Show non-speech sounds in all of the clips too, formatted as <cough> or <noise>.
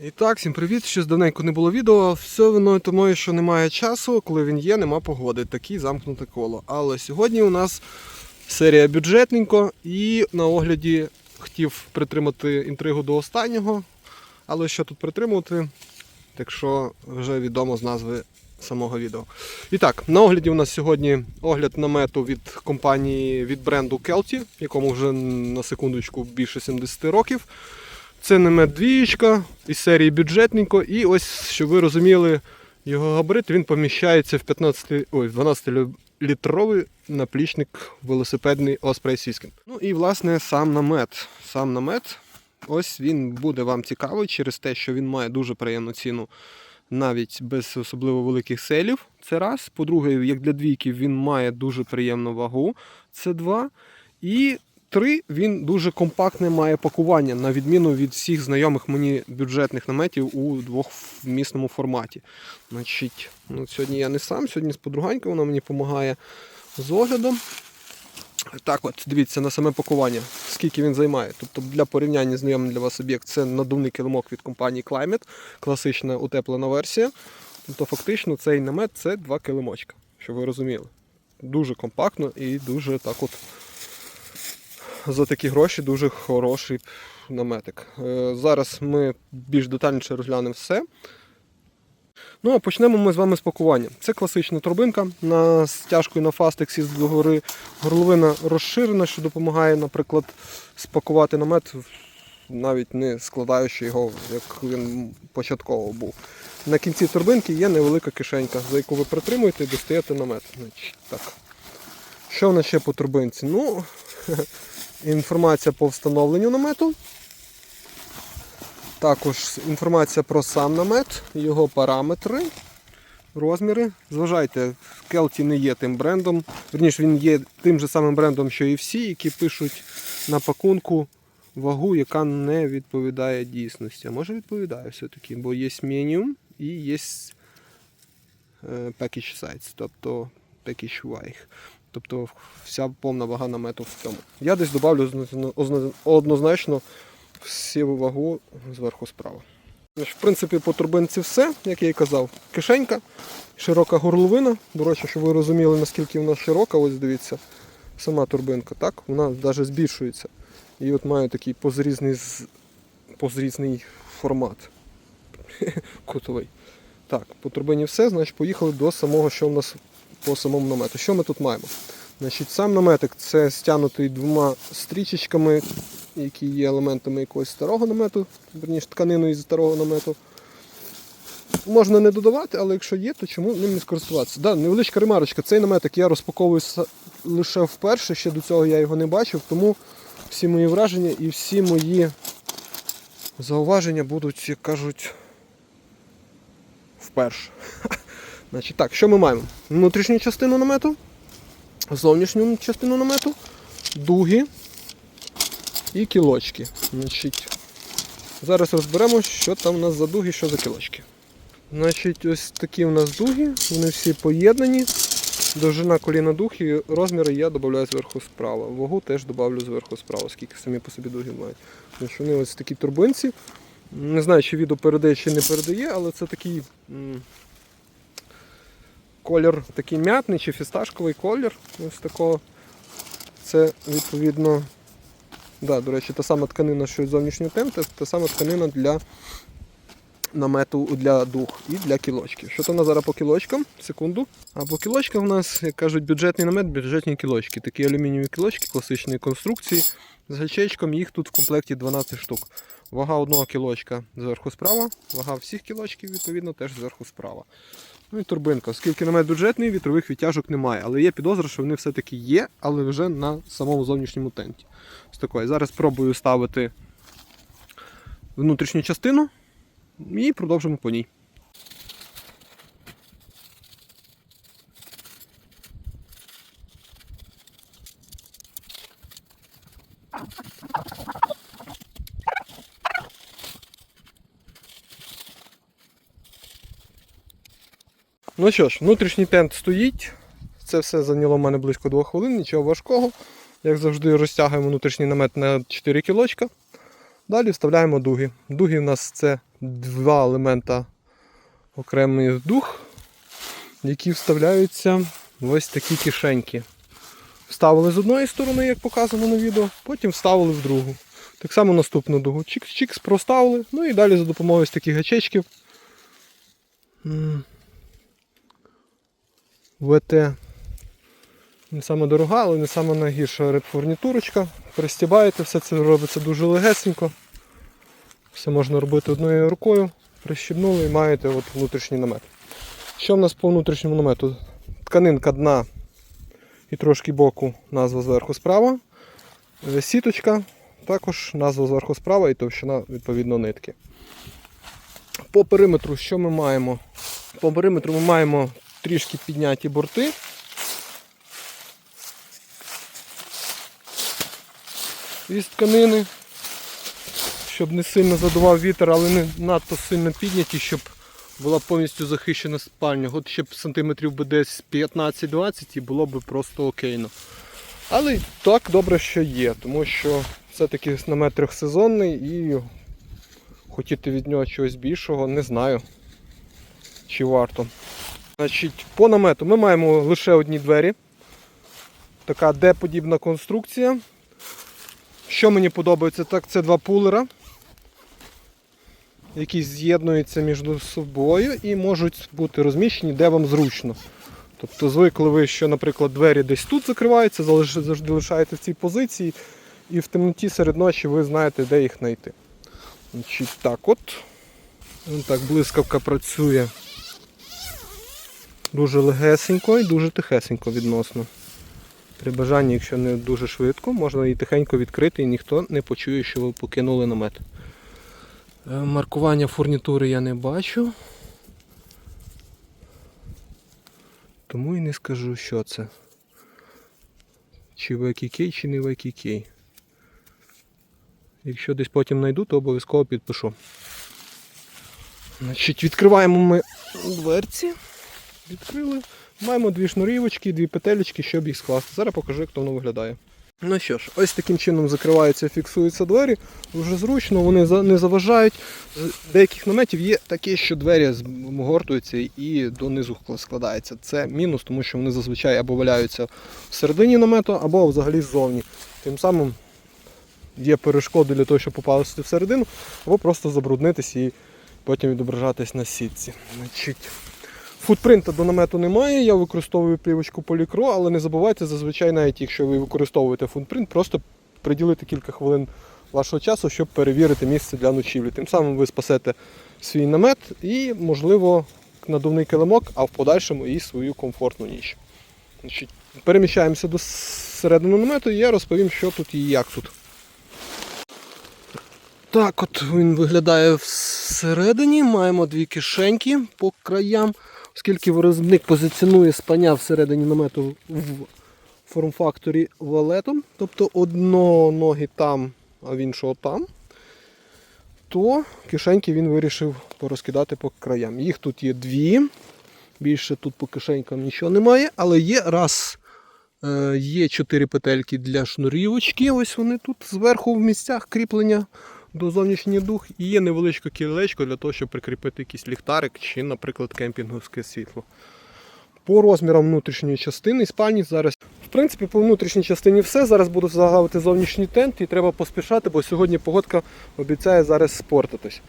І так, всім привіт! Щось давненько не було відео. Все воно тому, що немає часу, коли він є, нема погоди. Такі замкнуте коло. Але сьогодні у нас серія бюджетненько і на огляді хотів притримати інтригу до останнього. Але що тут притримувати, так що вже відомо з назви самого відео. І так, на огляді у нас сьогодні огляд намету від компанії від бренду Kelty, якому вже на секундочку більше 70 років. Це намет двієчка із серії бюджетненько. І ось, щоб ви розуміли, його габарит він поміщається в 15, ой, 12 літровий наплічник велосипедний Osprey Сіскін. Ну і власне сам намет. Сам намет. Ось він буде вам цікавий через те, що він має дуже приємну ціну навіть без особливо великих селів. Це раз. По-друге, як для двійки, він має дуже приємну вагу. Це два. І три, він дуже компактне має пакування, на відміну від всіх знайомих мені бюджетних наметів у двохмісному форматі. Значить, ну, сьогодні я не сам, сьогодні з подруганькою, вона мені допомагає з оглядом. Так от, дивіться на саме пакування, скільки він займає. Тобто для порівняння знайомий для вас об'єкт це надувний килимок від компанії Climate, класична утеплена версія. Тобто фактично цей намет це два килимочка, щоб ви розуміли. Дуже компактно і дуже так от за такі гроші дуже хороший наметик. Е, Зараз ми більш детальніше розглянемо все. Ну а почнемо ми з вами з пакування. Це класична турбинка на стяжкою на фастексі з догори. Горловина розширена, що допомагає, наприклад, спакувати намет, навіть не складаючи його, як він початково був. На кінці турбинки є невелика кишенька, за яку ви притримуєте і достаєте намет. Так. Що в нас ще по турбинці? Ну, <laughs> інформація по встановленню намету. Також інформація про сам намет, його параметри, розміри. Зважайте, Келті не є тим брендом. Верніше, він є тим же самим брендом, що і всі, які пишуть на пакунку вагу, яка не відповідає дійсності. А може відповідає все-таки, бо є меню і є е, package size, тобто package weight. Тобто вся повна вага намету в цьому. Я десь додавлю однозначно всю вагу зверху справа. В принципі, по турбинці все, як я і казав. Кишенька, широка горловина. До речі, щоб ви розуміли, наскільки вона широка, ось дивіться, сама турбинка, так? Вона навіть збільшується. І от має такий позрізний, позрізний формат. <laughs> Кутовий. Так, по турбині все, значить поїхали до самого, що в нас по самому намету. Що ми тут маємо? Значить, сам наметик це стягнутий двома стрічечками, які є елементами якогось старого намету, верніше тканиною із старого намету. Можна не додавати, але якщо є, то чому ним не скористуватися? Да, невеличка ремарочка. Цей наметик я розпаковую лише вперше, ще до цього я його не бачив, тому всі мої враження і всі мої зауваження будуть, як кажуть, вперше. <laughs> Значить, так, що ми маємо? Внутрішню частину намету, зовнішню частину намету, дуги і кілочки. Значить, зараз розберемо, що там у нас за дуги, що за кілочки. Значить, ось такі у нас дуги, вони всі поєднані. Довжина коліна дуг і розміри я додаю зверху справа. Вагу теж додавлю зверху справа, скільки самі по собі дуги мають. Значить, вони ось такі турбинці. Не знаю, чи відео передає, чи не передає, але це такий колір такий м'ятний чи фісташковий колір. Ось такого. Це відповідно. Да, до речі, та сама тканина, що й зовнішньої темти, та сама тканина для намету для дух і для кілочки. Що то у нас зараз по кілочкам? Секунду. А по кілочкам у нас, як кажуть, бюджетний намет, бюджетні кілочки. Такі алюмінієві кілочки класичної конструкції. З гачечком їх тут в комплекті 12 штук. Вага одного кілочка зверху справа, вага всіх кілочків, відповідно, теж зверху справа. Ну і турбинка. Оскільки намет бюджетний, вітрових відтяжок немає. Але є підозра, що вони все-таки є, але вже на самому зовнішньому тенті. Ось такої. Зараз спробую ставити внутрішню частину і продовжимо по ній. Ну що ж, внутрішній тент стоїть. Це все зайняло в мене близько 2 хвилин, нічого важкого. Як завжди, розтягуємо внутрішній намет на 4 кілочка. Далі вставляємо дуги. Дуги в нас це два елемента окремий дух, які вставляються в ось такі кишеньки. Вставили з одної сторони, як показано на відео, потім вставили в другу. Так само наступну дугу. Чікс-чікс, проставили, ну і далі за допомогою ось таких гачечків. ВТ не саме дорога, але не саме найгірша редфурнітурочка. Пристібаєте, все це робиться дуже легесенько. Все можна робити одною рукою. Прищібнули і маєте от внутрішній намет. Що в нас по внутрішньому намету? Тканинка дна і трошки боку, назва зверху справа. Е, Сіточка, також назва зверху справа і товщина відповідно нитки. По периметру, що ми маємо? По периметру ми маємо трішки підняті борти. Із тканини, щоб не сильно задував вітер, але не надто сильно підняті, щоб була повністю захищена спальня. От ще б сантиметрів би десь 15-20 і було б просто окейно. Але так добре, що є, тому що все-таки намет трьохсезонний і хотіти від нього чогось більшого, не знаю, чи варто. Значить, по намету ми маємо лише одні двері. Така Д-подібна конструкція. Що мені подобається, так це два пулера, які з'єднуються між собою і можуть бути розміщені де вам зручно. Тобто звикли ви, що, наприклад, двері десь тут закриваються, завжди лишаєте в цій позиції, і в темноті серед ночі ви знаєте, де їх знайти. Значить, так от. Так блискавка працює дуже легесенько і дуже тихесенько відносно. При бажанні, якщо не дуже швидко, можна її тихенько відкрити і ніхто не почує, що ви покинули намет. Е, Маркування фурнітури я не бачу. Тому і не скажу, що це. Чи VKK, чи не VKK. Якщо десь потім знайду, то обов'язково підпишу. Значить, відкриваємо ми дверці. Відкрили. Маємо дві шнурівочки, дві петелечки, щоб їх скласти. Зараз покажу, як то воно виглядає. Ну що ж, ось таким чином закриваються, фіксуються двері. Дуже зручно, вони не заважають. З деяких наметів є такі, що двері згортуються і донизу складається. Це мінус, тому що вони зазвичай або валяються всередині намету, або взагалі ззовні. Тим самим є перешкоди для того, щоб попасти всередину, або просто забруднитись і потім відображатись на сітці. Значить, Футпринта до намету немає, я використовую плівочку полікро, але не забувайте, зазвичай, навіть якщо ви використовуєте футпринт, просто приділити кілька хвилин вашого часу, щоб перевірити місце для ночівлі. Тим самим ви спасете свій намет і, можливо, надувний килимок, а в подальшому і свою комфортну ніч. Переміщаємося до середини намету і я розповім, що тут і як тут. Так от він виглядає всередині. Маємо дві кишеньки по краям, оскільки виробник позиціонує спання всередині намету в форм-факторі валетом, тобто одного ноги там, а в іншого там, то кишеньки він вирішив порозкидати по краям. Їх тут є дві. Більше тут по кишенькам нічого немає, але є раз. е, Є чотири петельки для шнурівочки. Ось вони тут зверху в місцях кріплення до зовнішній дух. І є невеличке кілечко для того, щоб прикріпити якийсь ліхтарик чи, наприклад, кемпінговське світло. По розмірам внутрішньої частини спальні зараз. В принципі, по внутрішній частині все. Зараз буду загавити зовнішній тент і треба поспішати, бо сьогодні погодка обіцяє зараз спортитись.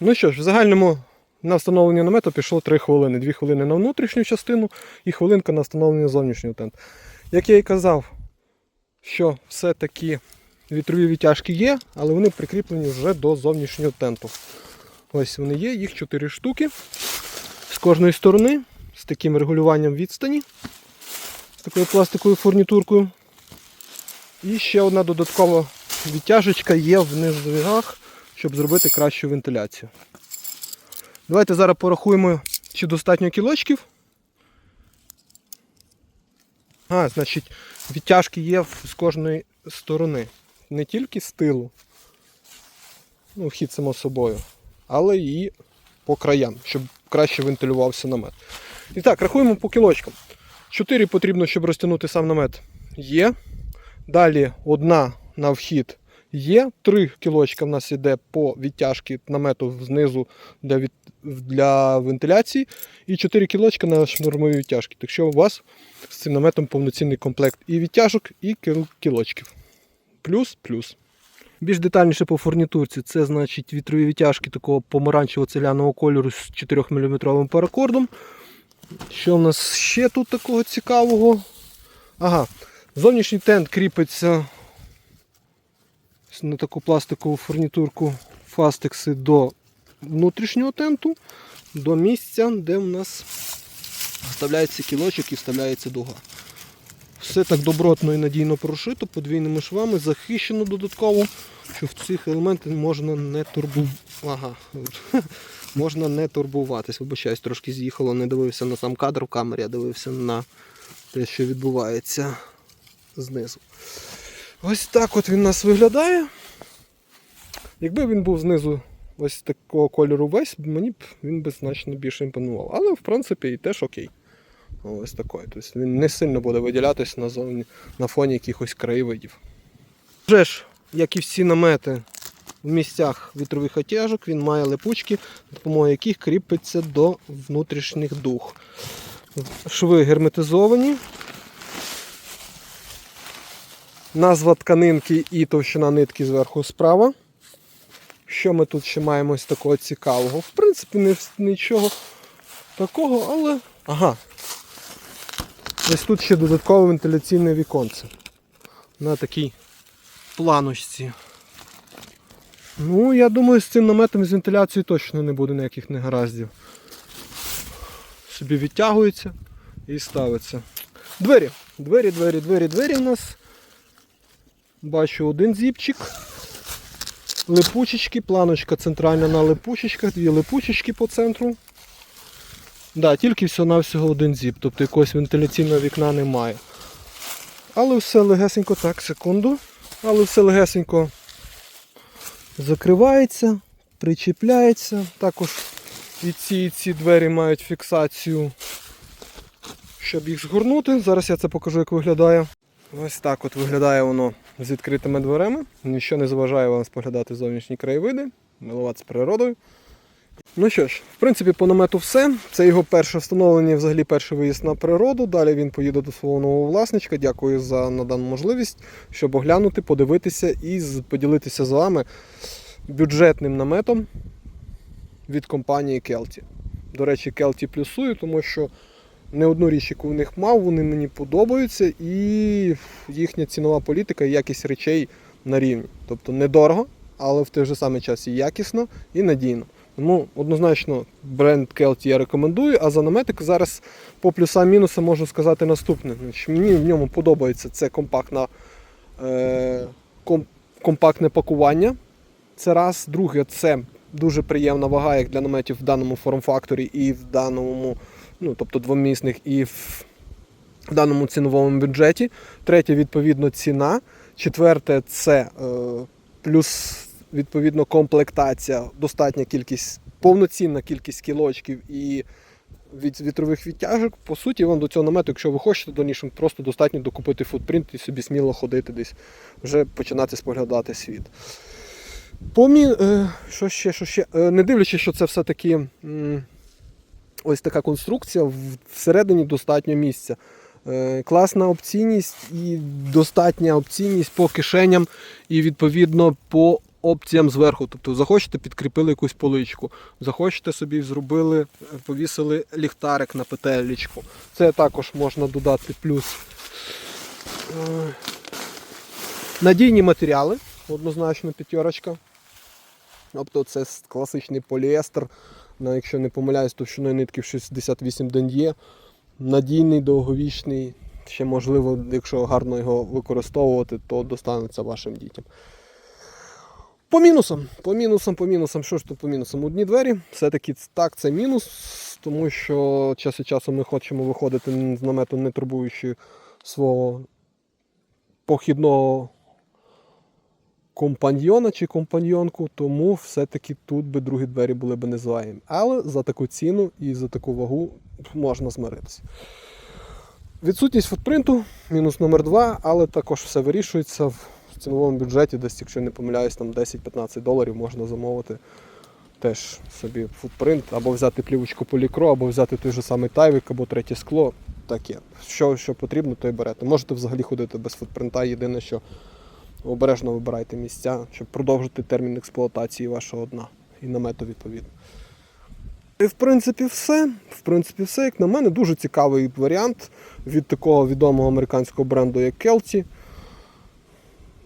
Ну що ж, в загальному на встановлення намету пішло 3 хвилини. 2 хвилини на внутрішню частину і хвилинка на встановлення зовнішнього тенту. Як я і казав, що все-таки вітрові відтяжки є, але вони прикріплені вже до зовнішнього тенту. Ось вони є, їх 4 штуки. З кожної сторони, з таким регулюванням відстані, з такою пластиковою фурнітуркою. І ще одна додаткова відтяжечка є в низовігах, щоб зробити кращу вентиляцію. Давайте зараз порахуємо, чи достатньо кілочків. А, значить, відтяжки є з кожної сторони. Не тільки з тилу, ну, вхід само собою, але і по краям, щоб краще вентилювався намет. І так, рахуємо по кілочкам. Чотири потрібно, щоб розтягнути сам намет. Є. Далі одна на вхід є. Три кілочка в нас іде по відтяжці намету знизу для, від... для вентиляції. І 4 кілочка на шнурмові відтяжки. Так що у вас з цим наметом повноцінний комплект і відтяжок, і кілочків. Плюс, плюс. Більш детальніше по фурнітурці, це значить вітрові відтяжки такого помаранчево-целяного кольору з 4 мм паракордом. Що в нас ще тут такого цікавого? Ага, зовнішній тент кріпиться на таку пластикову фурнітурку фастекси до внутрішнього тенту, до місця, де в нас вставляється кілочок і вставляється дуга. Все так добротно і надійно прошито, подвійними швами, захищено додатково, що в цих елементах можна не турбу... ага. <laughs> можна не турбуватись. Вибачаюсь, трошки з'їхало, не дивився на сам кадр в камері, а дивився на те, що відбувається знизу. Ось так от він у нас виглядає. Якби він був знизу ось такого кольору весь, мені б він би значно більше імпонував. Але в принципі і теж окей. Ось такий. Тобто він не сильно буде виділятися назовні на фоні якихось краєвидів. Вже ж, як і всі намети в місцях вітрових отяжок, він має липучки, допомогою яких кріпиться до внутрішніх дух. Шви герметизовані. Назва тканинки і товщина нитки зверху справа. Що ми тут ще маємо ось такого цікавого? В принципі, не, нічого такого, але. Ага. Ось тут ще додаткове вентиляційне віконце. На такій планочці. Ну, я думаю, з цим наметом з вентиляцією точно не буде ніяких негараздів. Собі відтягується і ставиться. Двері. Двері, двері, двері, двері у нас. Бачу один зіпчик. Липучечки, планочка центральна на липучечках, дві липучечки по центру. Да, тільки всього-навсього один зіп, тобто якогось вентиляційного вікна немає. Але все легесенько, так, секунду. Але все легесенько закривається, причіпляється. Також і ці, і ці двері мають фіксацію, щоб їх згорнути. Зараз я це покажу, як виглядає. Ось так от виглядає воно з відкритими дверима. Нічого не заважає вам споглядати зовнішні краєвиди, милуватися природою. Ну що ж, в принципі, по намету все. Це його перше встановлення, взагалі перший виїзд на природу. Далі він поїде до свого нового власничка. Дякую за надану можливість, щоб оглянути, подивитися і поділитися з вами бюджетним наметом від компанії Kelty. До речі, Kelty плюсую, тому що не одну річ, яку в них мав, вони мені подобаються, і їхня цінова політика і якість речей на рівні. Тобто недорого, але в той же самий час і якісно, і надійно. Тому однозначно бренд Kelty я рекомендую, а за наметик зараз по плюсам-мінусам можу сказати наступне. Значить, мені в ньому подобається це компактна, е, ком, компактне пакування. Це раз. Друге, це дуже приємна вага, як для наметів в даному форм-факторі і в даному, ну тобто двомісних, і в даному ціновому бюджеті. Третє, відповідно, ціна. Четверте, це е, плюс відповідно комплектація, достатня кількість, повноцінна кількість кілочків і від вітрових відтяжок. По суті, вам до цього намету, якщо ви хочете до нішим, просто достатньо докупити футпринт і собі сміло ходити десь, вже починати споглядати світ. Помі... Е, що ще, що ще? Е, не дивлячись, що це все-таки ось така конструкція, всередині достатньо місця. Е, Класна опційність і достатня опційність по кишеням і відповідно по опціям зверху. Тобто захочете, підкріпили якусь поличку, захочете собі зробили, повісили ліхтарик на петелечку. Це також можна додати плюс. Е, Надійні матеріали, однозначно п'ятерочка. Тобто це класичний поліестер, на, якщо не помиляюсь, товщиною нитки в 68 денд'є. Надійний, довговічний. Ще можливо, якщо гарно його використовувати, то достанеться вашим дітям. По мінусам, по мінусам, по мінусам, що ж тут по мінусам? Одні двері, все-таки так, це мінус, тому що час від часу ми хочемо виходити з намету, не турбуючи свого похідного компаньйона чи компаньйонку, тому все-таки тут би другі двері були б незаємні. Але за таку ціну і за таку вагу можна змиритися. Відсутність футпринту, мінус номер 2 але також все вирішується в ціновому бюджеті, десь, якщо не помиляюсь, там 10-15 доларів можна замовити теж собі футпринт, або взяти плівочку полікро, або взяти той же самий тайвик, або третє скло. Таке. Що, що потрібно, то й берете. Можете взагалі ходити без футпринта. Єдине, що обережно вибирайте місця, щоб продовжити термін експлуатації вашого дна і намету відповідно. І в принципі все. В принципі, все, як на мене, дуже цікавий варіант від такого відомого американського бренду, як Kelty.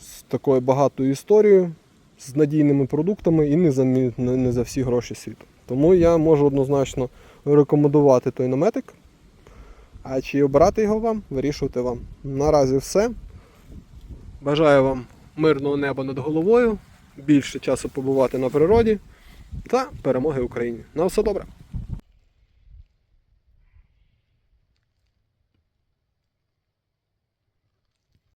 З такою багатою історією, з надійними продуктами і не за, не за всі гроші світу. Тому я можу однозначно рекомендувати той наметик. А чи обирати його вам, вирішувати вам. Наразі все. Бажаю вам мирного неба над головою, більше часу побувати на природі та перемоги Україні. На все добре!